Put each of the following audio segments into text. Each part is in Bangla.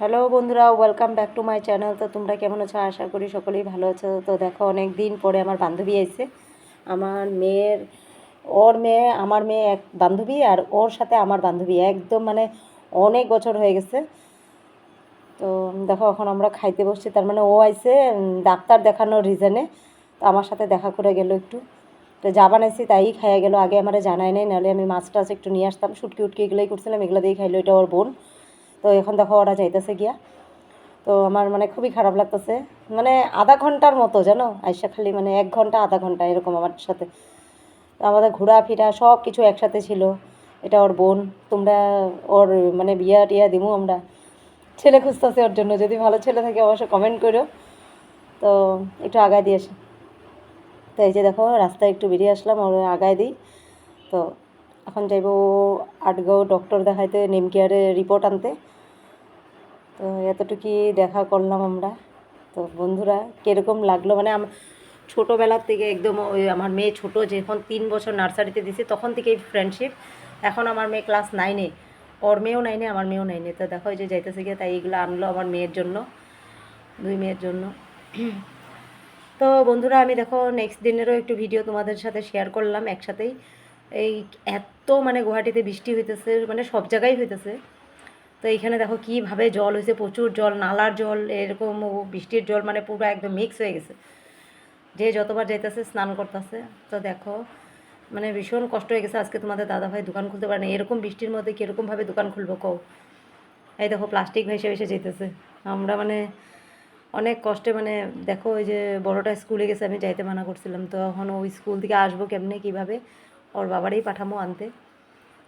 হ্যালো বন্ধুরা welcome back to my channel তো তোমরা কেমন আছো? আশা করি সকলেই ভালো আছো। তো দেখো অনেক দিন পরে আমার বান্ধবী এসে আমার মেয়ের, ওর মেয়ে, আমার মেয়ে এক বান্ধবী আর ওর সাথে আমার বান্ধবী। একদম মানে অনেক বছর হয়ে গেছে। তো দেখো, এখন আমরা খাইতে বসছি। তার মানে ও আইসে ডাক্তার দেখানোর রিজনে তো আমার সাথে দেখা করে গেল একটু। তো যা বানাইছি তাই খাইয়া গেল। আগে আমার জানাই নাই, নাহলে আমি মাছ টাছ একটু নিয়ে আসতাম। শুটকি উটকি এগুলোই করছিলাম, এগুলো দিয়ে খাইলো। এটা ওর বোন। তো এখন দেখো ওরা যাইতেছে গিয়া। তো আমার মানে খুবই খারাপ লাগতেছে। মানে আধা ঘণ্টার মতো, জানো? আইসা খালি মানে এক ঘণ্টা, আধা ঘণ্টা এরকম আমার সাথে। আমাদের ঘোরাফেরা সব কিছু একসাথে ছিল। এটা ওর বোন, তোমরা ওর মানে বিয়া টিয়া দিমু আমরা। ছেলে খুঁজতেছে ওর জন্য, যদি ভালো ছেলে থাকে অবশ্যই কমেন্ট করো। তো একটু আগায় দিয়ে আসি। তো এই যে দেখো, রাস্তায় একটু বেরিয়ে আসলাম, ওর আগায় দিই। তো এখন যাইবো আটগাঁও ডক্টর দেখাইতে নেম কেয়ারে রিপোর্ট আনতে। তো এতটুকুই দেখা করলাম আমরা। তো বন্ধুরা, কীরকম লাগল? মানে ছোটোবেলার থেকে একদম ওই আমার মেয়ে ছোট, যখন তিন বছর নার্সারিতে দিছি, তখন থেকেই ফ্রেন্ডশিপ এখন আমার মেয়ে ক্লাস নাইনে ওর মেয়েও নাইনে আমার মেয়েও নাইনে তো দেখো যে যাইতেছে গিয়ে, তাই এগুলো আনলো আমার মেয়ের জন্য, দুই মেয়ের জন্য। তো বন্ধুরা, আমি দেখো নেক্সট দিনেরও একটু ভিডিও তোমাদের সাথে শেয়ার করলাম একসাথেই। এই এত মানে গুয়াহাটিতে বৃষ্টি হইতেছে মানে সব জায়গায় হইতেছে। তো এইখানে দেখো কীভাবে জল হয়েছে, প্রচুর জল, নালার জল, এরকম বৃষ্টির জল মানে পুরো একদম মিক্স হয়ে গেছে। যে যতবার যাইতেছে, স্নান করতেছে। তো দেখো মানে ভীষণ কষ্ট হয়ে গেছে আজকে তোমাদের দাদাভাই দোকান খুলতে পারে না এরকম বৃষ্টির মধ্যে কীরকমভাবে দোকান খুলবো কও? এই দেখো প্লাস্টিক ভেসে ভেসে যেতেছে আমরা মানে অনেক কষ্টে মানে দেখো, ওই যে বড়টা স্কুলে গেছে, আমি যাইতে মানা করছিলাম। তো এখন ওই স্কুল থেকে আসব কেমনে, কীভাবে? ওর বাবারই পাঠামো আনতে।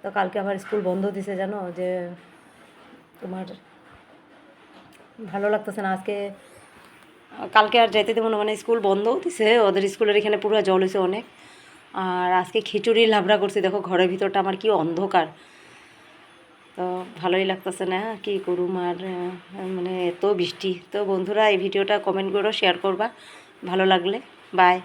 তো কালকে আবার স্কুল বন্ধ দিছে, জানো? যে তোমার ভালো লাগতেছে না? আজকে কালকে আর যাইতে দেবো না মানে স্কুল বন্ধও দিছে ওদের স্কুলের এখানে পুরো জল হয়েছে অনেক। আর আজকে খিচুড়ি লাবড়া করছি, দেখো ঘরের ভিতরটা আমার কি অন্ধকার। তো ভালোই লাগতেছে না, কি করুম আর মানে এত বৃষ্টি। তো বন্ধুরা, এই ভিডিওটা কমেন্ট করো শেয়ার করবা, ভালো লাগলে বাই